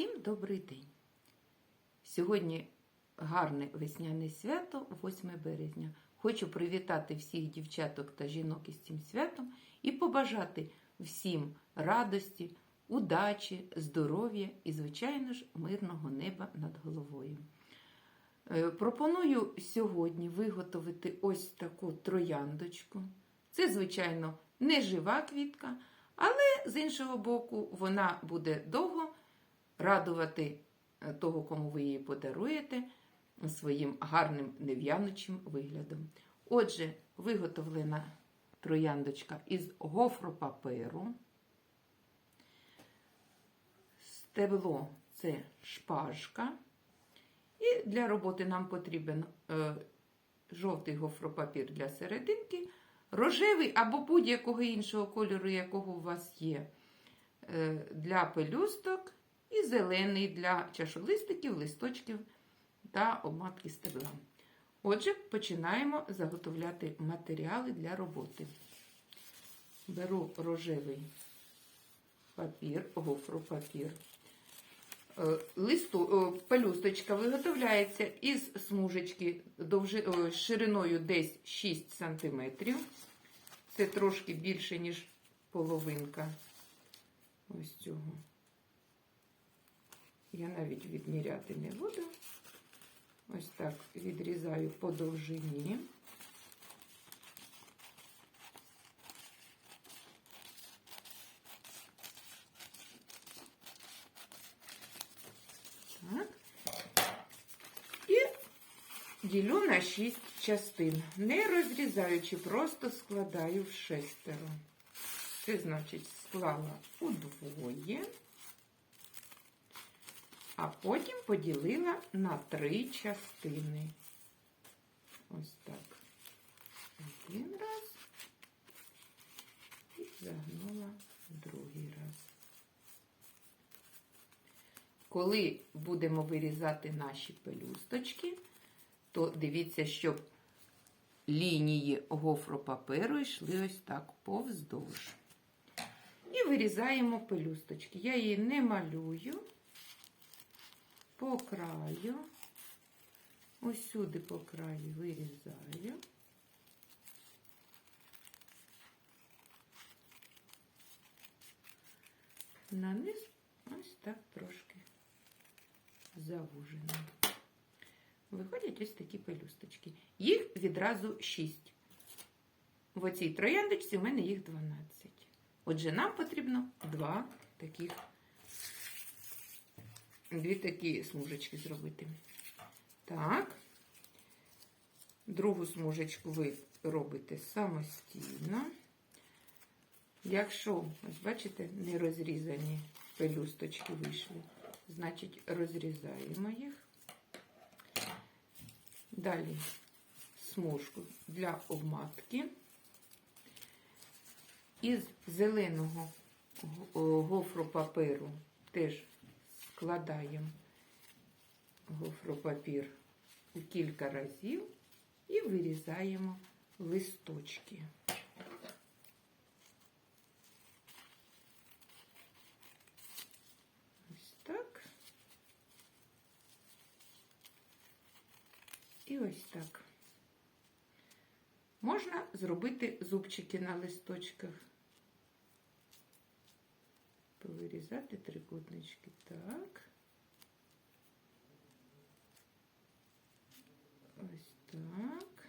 Всім добрий день! Сьогодні гарне весняне свято, 8 березня. Хочу привітати всіх дівчаток та жінок із цим святом і побажати всім радості, удачі, здоров'я і, звичайно ж, мирного неба над головою. Е, Пропоную сьогодні виготовити ось таку трояндочку. Це, звичайно, не жива квітка, але з іншого боку, вона буде довго радувати е, того, кому ви її подаруєте, своїм гарним нев'янучим виглядом. Отже, виготовлена трояндочка із гофропаперу. Стебло це шпажка. І для роботи нам потрібен е, жовтий гофропапір для серединки, рожевий або будь-якого іншого кольору, якого у вас є, е, для пелюсток, і зелений для чашолистиків, листочків та обматки стебла. Отже, починаємо заготовляти матеріали для роботи. Беру рожевий папір, гофропапір. Е, Листу, е, пелюсточка виготовляється із смужечки довжи, шириною десь 6 см. Це трошки більше, ніж половинка ось цього. Я навіть відміряти не буду. Ось так відрізаю по довжині. Так. І ділю на 6 частин, не розрізаючи, просто складаю в шестеро. Це значить склала удвоє, а потім поділила на три частини. Ось так. Один раз і загнула другий раз. Коли будемо вирізати наші пелюсточки, то дивіться, щоб лінії гофропаперу йшли ось так повздовж. І вирізаємо пелюсточки. Я її не малюю по краю, ось сюди по краю вирізаю. Наниз ось так трошки завужено. Виходять ось такі пелюсточки. Їх відразу 6. В оцій трояндочці у мене їх 12. Отже, нам потрібно два таких, дві такі смужечки зробити. Так. Другу смужечку ви робите самостійно. Якщо, ось бачите, не розрізані пелюсточки вийшли, значить розрізаємо їх. Далі смужку для обматки. Із зеленого гофропаперу теж складаємо гофропапір у кілька разів і вирізаємо листочки. Ось так. І ось так. Можна зробити зубчики на листочках. Повирізати трикутнички. Так. Ось так.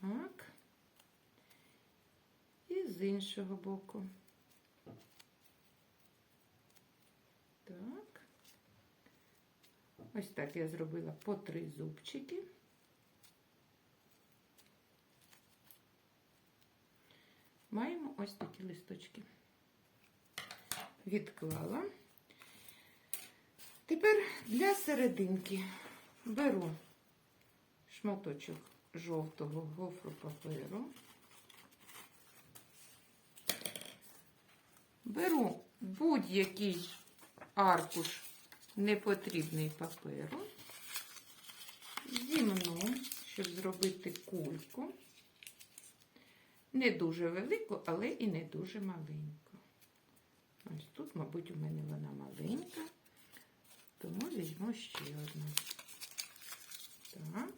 Так. І з іншого боку. Так. Ось так я зробила по три зубчики. Ось такі листочки. Відклала. Тепер для серединки беру шматочок жовтого гофру паперу. Беру будь-який аркуш непотрібний паперу, зімну, щоб зробити кульку. Не дуже велику, але і не дуже маленьку. Ось тут, мабуть, у мене вона маленька, тому візьму ще одну. Так.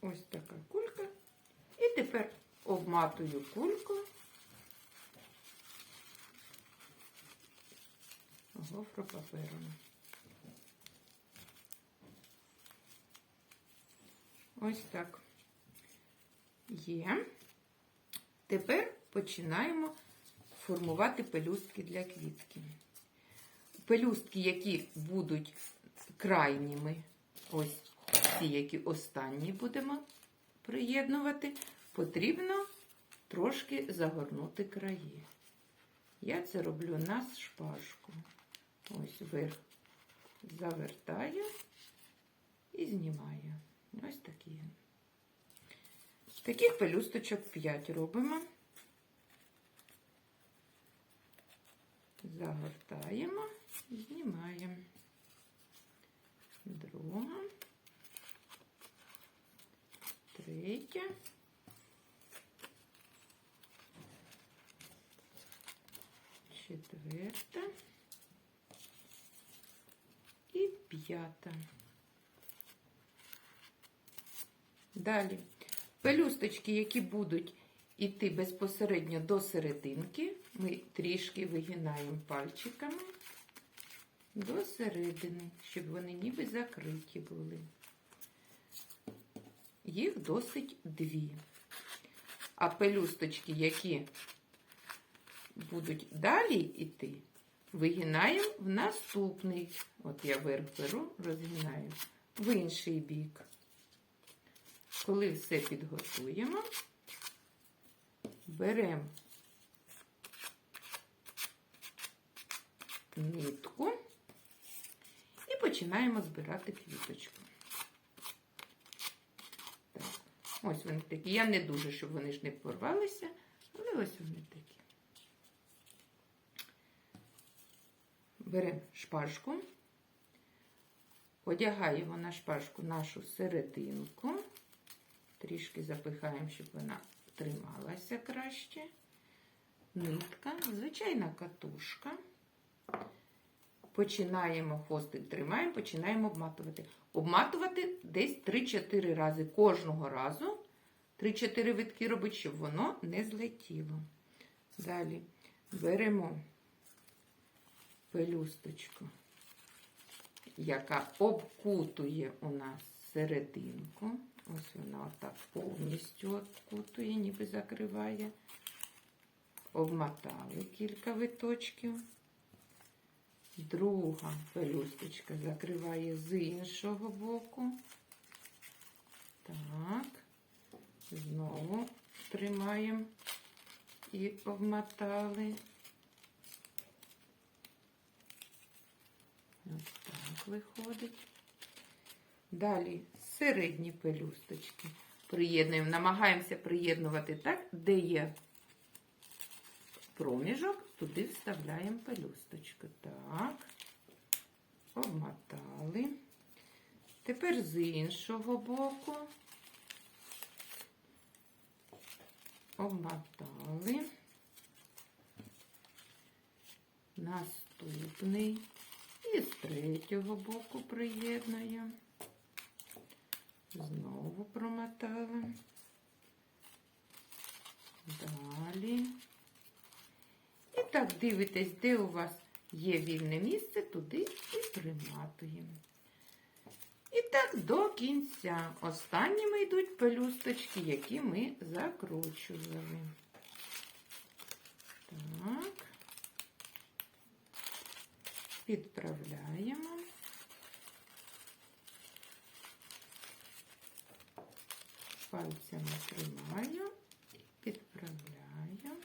Ось така кулька. І тепер обматую кульку гофропапером. Ось так. Є. Тепер починаємо формувати пелюстки для квітки. Пелюстки, які будуть крайніми, ось ці, які останні будемо приєднувати, потрібно трошки загорнути краї. Я це роблю на шпажку. Ось вверх завертаю і знімаю. Ось такі. Таких пелюсточок 5 робимо. Загортаємо, знімаємо. Друга. Третя. Четверта. І п'ята. Далі. Пелюсточки, які будуть йти безпосередньо до серединки, ми трішки вигинаємо пальчиками до середини, щоб вони ніби закриті були. Їх досить дві. А пелюсточки, які будуть далі йти, вигинаємо в наступний. От я вверх беру, розгинаю в інший бік. Коли все підготуємо, беремо нитку і починаємо збирати квіточку. Так. Ось вони такі. Я не дуже, щоб вони ж не порвалися, але ось вони такі. Беремо шпажку, одягаємо на шпажку нашу серединку. Трішки запихаємо, щоб вона трималася краще. Нитка, звичайна катушка. Починаємо хвостик, тримаємо, починаємо обматувати. Обматувати десь 3-4 рази кожного разу. 3-4 витки робити, щоб воно не злетіло. Далі беремо пелюсточку, яка обкутує у нас серединку. Ось вона отак повністю обкутує, ніби закриває. Обмотали кілька виточків. Друга пелюсточка закриває з іншого боку. Так, знову тримаємо і обмотали. Ось так виходить. Далі середні пелюсточки. Приєднуємо, намагаємося приєднувати так, де є проміжок, туди вставляємо пелюсточку. Так, обмотали. Тепер з іншого боку обмотали. Наступний. І з третього боку приєднуємо. Знову промотали. Далі. І так дивитесь, де у вас є вільне місце, туди і приматуємо. І так до кінця. Останніми йдуть пелюсточки, які ми закручували. Так. Підправляємо. Пальцями тримаю і підправляю.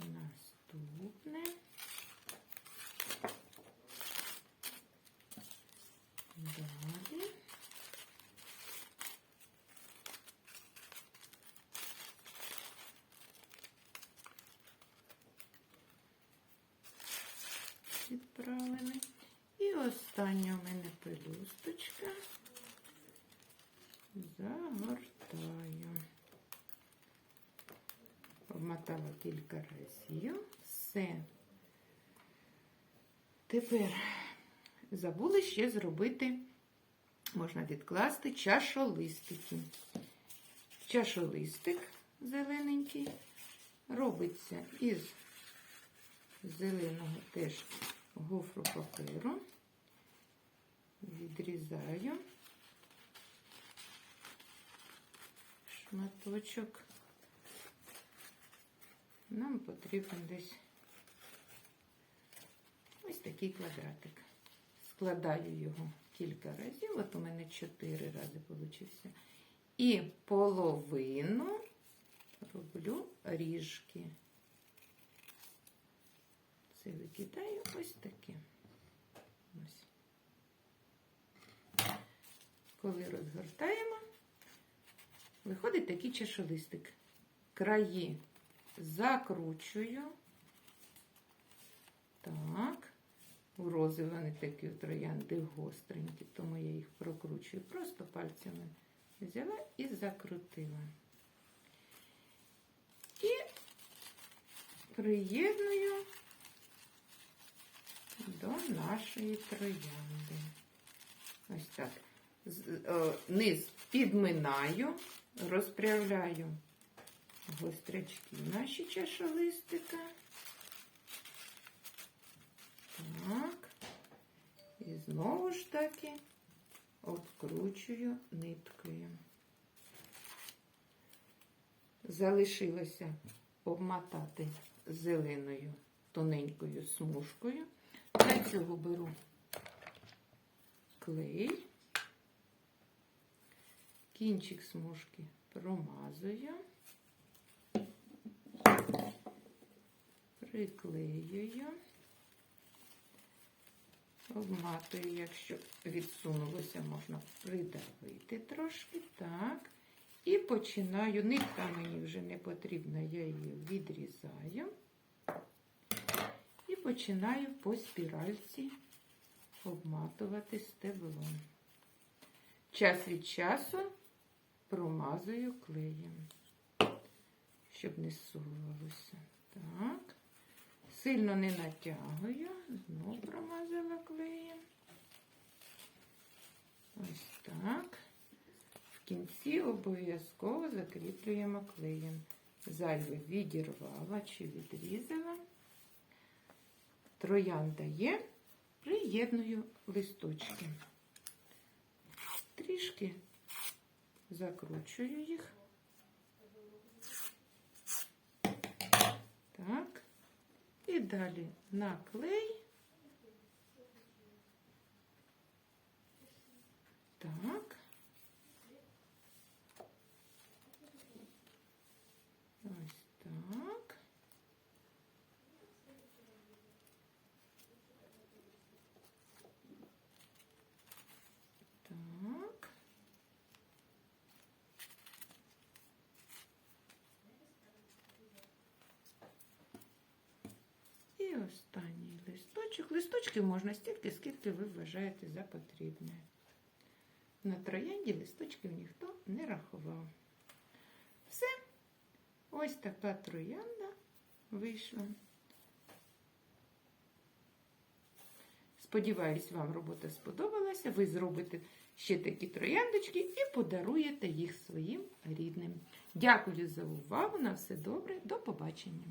Наступне. Далі. Підправлений. І остання у мене пелюсточка. Загортаю. Обмотала кілька разів. Все. Тепер забули ще зробити, можна відкласти чашолистики. Чашолистик зелененький робиться із зеленого теж гофру паперу. Відрізаю шматочок. Нам потрібен десь ось такий квадратик. Складаю його кілька разів, от у мене чотири рази получився. І половину роблю ріжки. Це викидаю ось таке. Ось. Коли розгортаємо, виходить такий чашолистик. Краї закручую. Так. У рози вони такі троянди гостренькі, тому я їх прокручую. Просто пальцями взяла і закрутила. І приєдную до нашої троянди. Ось так. Е, Низ підминаю, розправляю гострячки наші чашолистика. Так. І знову ж таки обкручую ниткою. Залишилося обмотати зеленою тоненькою смужкою. Для цього беру клей, кінчик смужки промазую, приклеюю, обматую, якщо відсунулося, можна придавити трошки, так. І починаю, нитка мені вже не потрібна, я її відрізаю. І починаю по спіральці обматувати стеблом. Час від часу промазую клеєм, щоб не сувалося. Так. Сильно не натягую, знову промазала клеєм. Ось так. В кінці обов'язково закріплюємо клеєм. Зайве відірвала чи відрізала. Троянда є, приєдную листочки. Трішки закручую їх. Так. І далі на клей. Так. Останній листочок. Листочків можна стільки, скільки ви вважаєте за потрібне. На троянді листочків ніхто не рахував. Все. Ось така троянда вийшла. Сподіваюсь, вам робота сподобалася. Ви зробите ще такі трояндочки і подаруєте їх своїм рідним. Дякую за увагу. На все добре. До побачення.